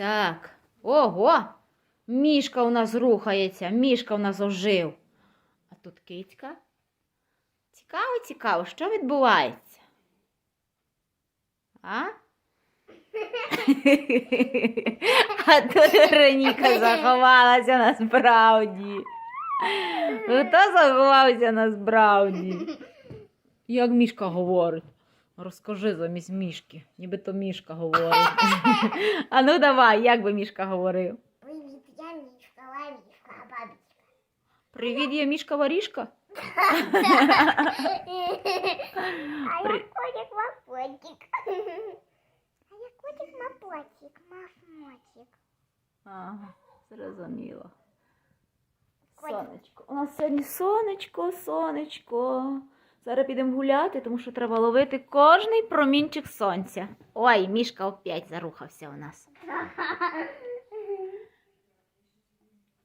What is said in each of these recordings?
Так. Ого! Мішка у нас рухається, мішка у нас ожив. А тут кицька. Цікаво, цікаво, що відбувається? А? А тут Вероніка заховалася насправді. Хто заховався насправді? Як мішка говорить? Розкажи замість мішки, ніби то мішка говорить. А ну давай, як би мішка говорив? Привіт, я мішка, лавішка, бабічка. Привіт, я мішка ворішка. А я котик мапотик. А я котик мапотик, мафмотик. Ага, зрозуміло. Сонечко. У нас сьогодні сонечко, сонечко. Зараз підемо гуляти, тому що треба ловити кожний промінчик сонця. Ой, мішка опять зарухався у нас.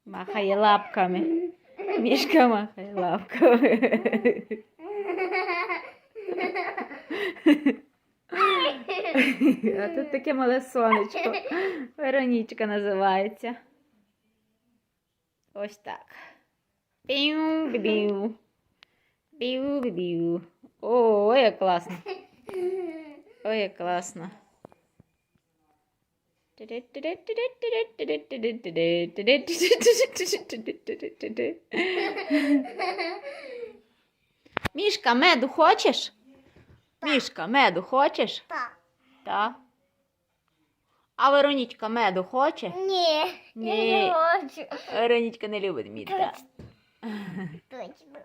Махає лапками. Мішка махає лапками. А тут таке мале сонечко. Веронічка називається. Ось так. Піу, О, ой, як класно. Ой, як класно. Мішка, меду хочеш? Мішка, меду хочеш? Так. Так. А Веронічка меду хоче? Ні, Ні. я не хочу. Веронічка не любить мід, так. Точно.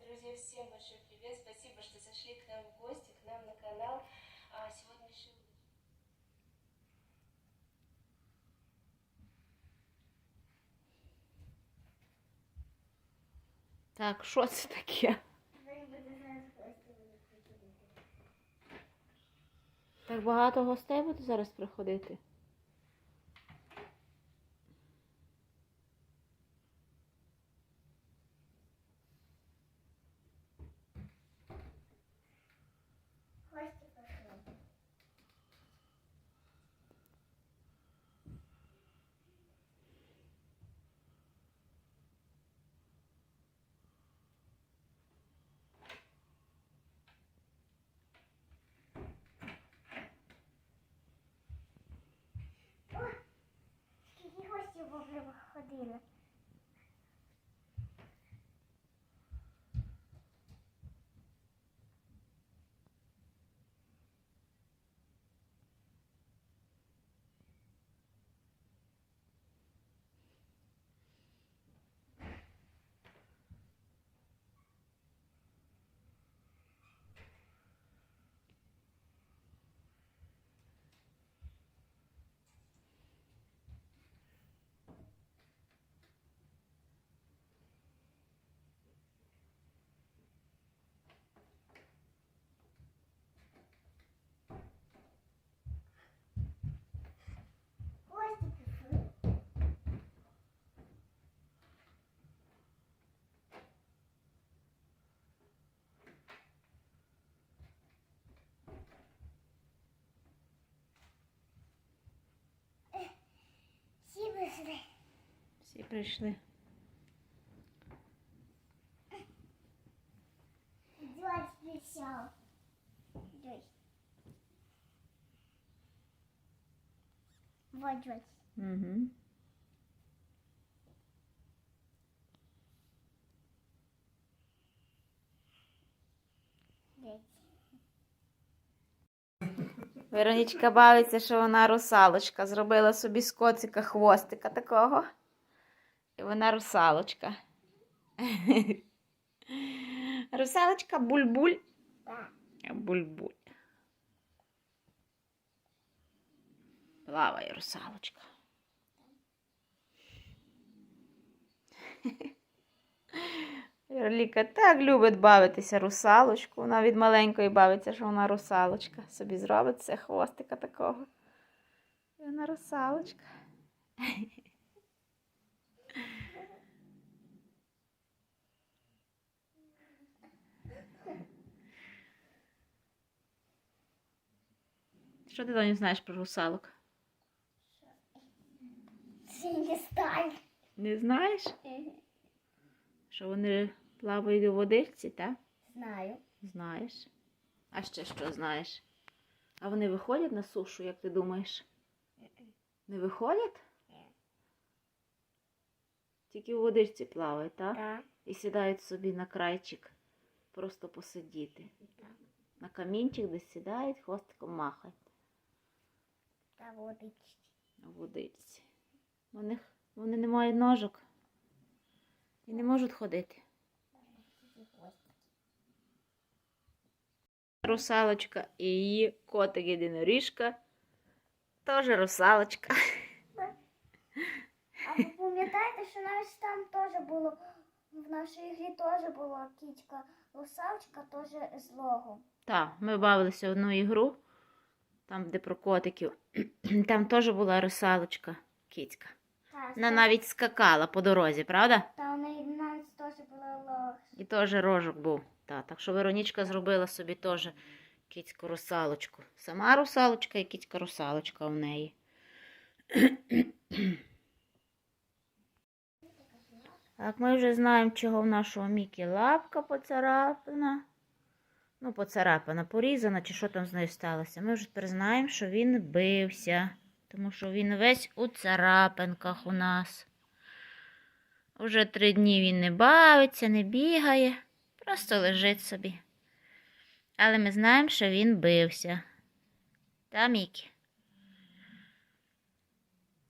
Друзья, всем большой привет. Спасибо, что зашли к нам в гости, Так, що це таке? Так багато гостей буде зараз приходити. Yeah. Прийшли. Дядь пришел. Дядь. Вот дядь. Угу. Веронічка бавиться, що вона русалочка. Зробила собі з коцика хвостика такого. Вона русалочка. Русалочка буль-буль. Буль-буль. Плаває русалочка. Вірліка так любить бавитися русалочку. Вона від маленької бавиться, що вона русалочка. Собі зробить це хвостика такого. І вона русалочка. Що ти Доню, знаєш про русалок? Синя сталь. Не знаєш? Що вони плавають у водичці, так? Знаю. Знаєш. А ще що знаєш? А вони виходять на сушу, як ти думаєш? Не виходять? Ні. Тільки у водичці плавають, так? Так. І сідають собі на крайчик просто посидіти. На камінчик десь сідають, хвостиком махають Та водички. у водичці. Вони, вони не мають ножок і не можуть ходити. Русалочка і її котик єдиноріжка. Теж русалочка. А ви пам'ятаєте, що навіть там теж було, в нашій грі теж була кічка русалочка, теж злого. Так, ми бавилися в одну ігру, там, де про котиків. Там теж була русалочка, кіцька. Вона навіть скакала по дорозі, правда? Та у неї навіть теж була лох. І теж рожок був. Та, так що Веронічка зробила собі теж кіцьку русалочку. Сама русалочка і кіцька русалочка у неї. Так, ми вже знаємо, чого в нашого Мікі лапка поцарапана. Ну, поцарапана, порізана, чи що там з нею сталося. Ми вже тепер знаємо, що він бився, тому що він весь у царапинках у нас. Уже три дні він не бавиться, не бігає, просто лежить собі. Але ми знаємо, що він бився. Та, Мікі?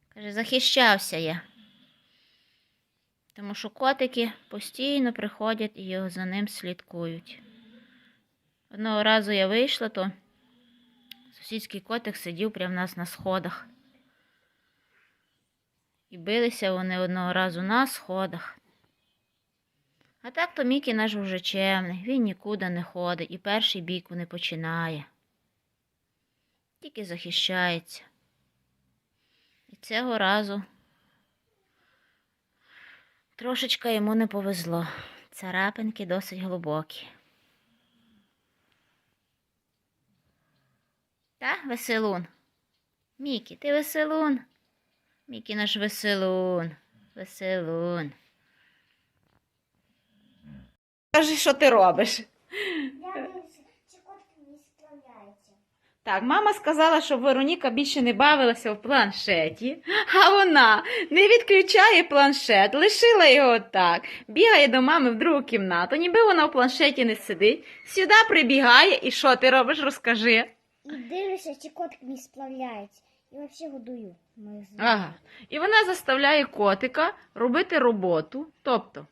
Каже, захищався я. Тому що котики постійно приходять і його за ним слідкують. Одного разу я вийшла, то сусідський котик сидів прямо в нас на сходах. І билися вони одного разу на сходах. А так то Мікі наш вже чемний, він нікуди не ходить і перший бійку не починає. Тільки захищається. І цього разу трошечка йому не повезло. Царапинки досить глибокі. Та, веселун? Мікі, ти веселун? Мікі наш веселун. Веселун. Кажи, що ти робиш? Я не. Так, мама сказала, щоб Вероніка більше не бавилася в планшеті, а вона не відключає планшет, лишила його так, бігає до мами в другу кімнату, ніби вона в планшеті не сидить, сюди прибігає, і що ти робиш, розкажи. І дивлюся, чи котики не справляються. І взагалі годую. моїх. Ага. І вона заставляє котика робити роботу. Тобто,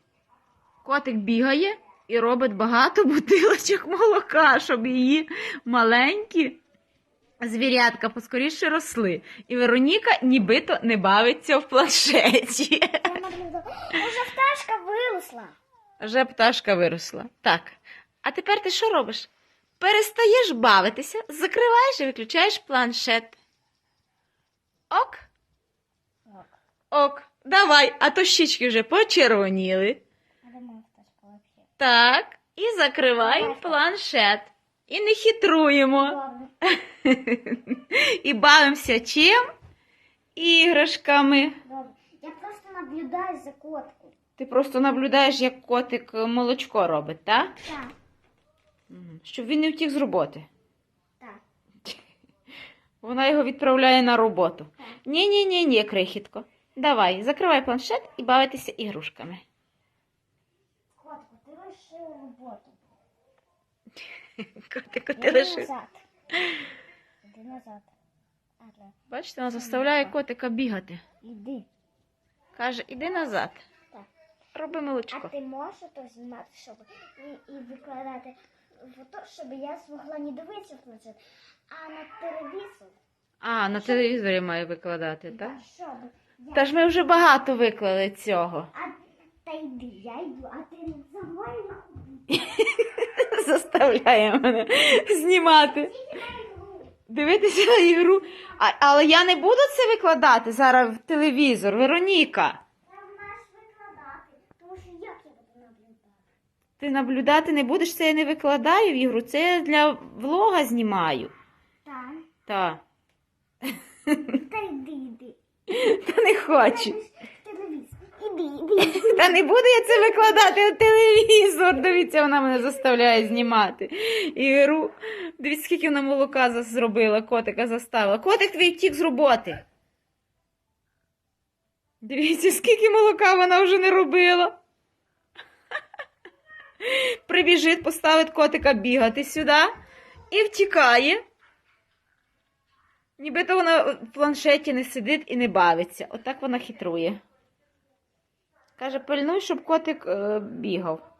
котик бігає і робить багато бутилочок молока, щоб її маленькі звірятка поскоріше росли. І Вероніка нібито не бавиться в планшеті. Уже пташка виросла. Вже пташка виросла. Так. А тепер ти що робиш? Перестаєш бавитися, закриваєш і виключаєш планшет. Ок? Так. Ок, давай, а то щічки вже почервоніли. Так, і закриваємо планшет. І не хитруємо. І бавимося чим? Іграшками. добре. Я просто наблюдаю за коткою. Ти просто наблюдаєш, як котик молочко робить, так? Так. Щоб він не втік з роботи. так. Вона його відправляє на роботу. Так. Ні, ні, крихітко. Давай, закривай планшет і бавитися ігрушками. Котку, ти лишила роботу. Котику, ти Іди лишив. назад. Іди назад. Бачите, вона заставляє котика бігати. іди. Каже, іди назад. Так. Роби А молочко. ти можеш то знімати, щоб і, і викладати фото, щоб я змогла не дивитися в планшет, а на телевізор. А, на телевізорі має викладати, так? Та щоб я... Та ж ми вже багато виклали цього. А, та йди, я йду, а ти не на Заставляє мене знімати. Дивитися на ігру. А, але я не буду це викладати зараз в телевізор, Вероніка. Там маєш викладати, тому що як я буду наблюдати? Ти наблюдати не будеш, це я не викладаю в ігру, це я для влога знімаю. Так, Та, та йди, йди. та не хочу. Іди, іди. Та не буду я це викладати у телевізор. Дивіться, вона мене заставляє знімати. Ігру. Дивіться, скільки вона молока зробила, котика заставила. Котик твій втік з роботи. Дивіться, скільки молока вона вже не робила. Прибіжить, поставить котика бігати сюди і втікає. Нібито вона в планшеті не сидить і не бавиться. Отак вона хитрує. Каже, пильнуй, щоб котик е, бігав.